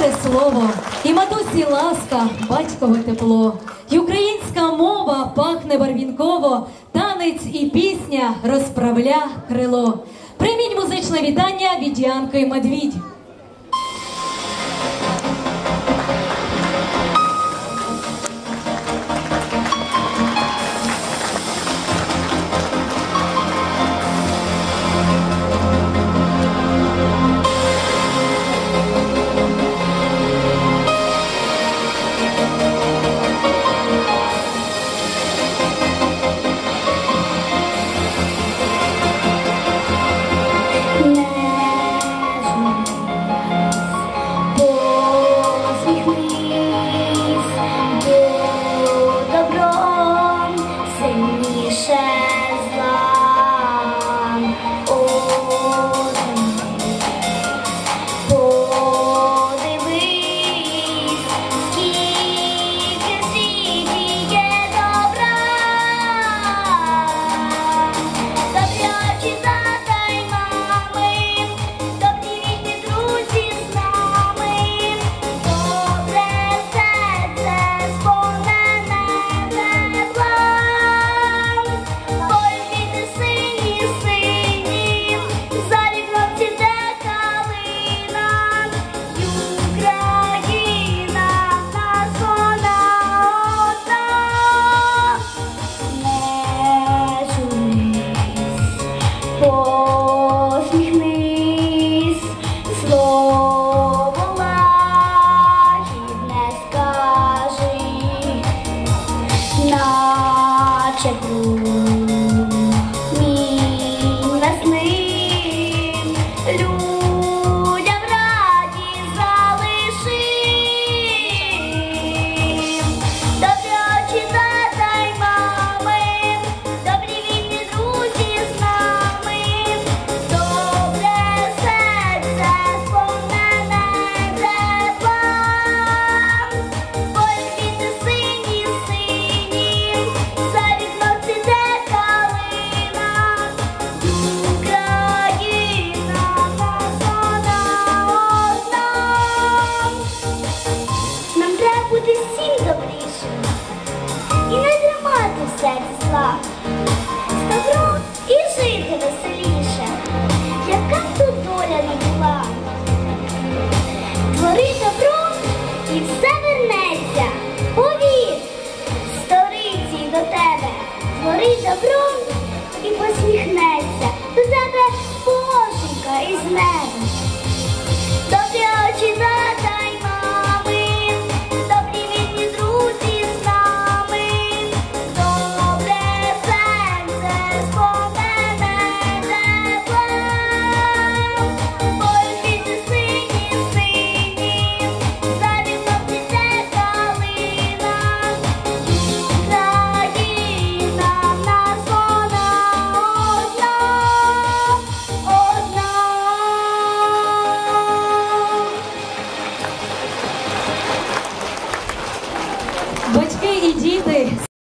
щире слово, і матусі ласка, батькове тепло, І українська мова пахне барвінково, танець і пісня розправля крило. Прийміть музичне вітання від Янки Медвідь.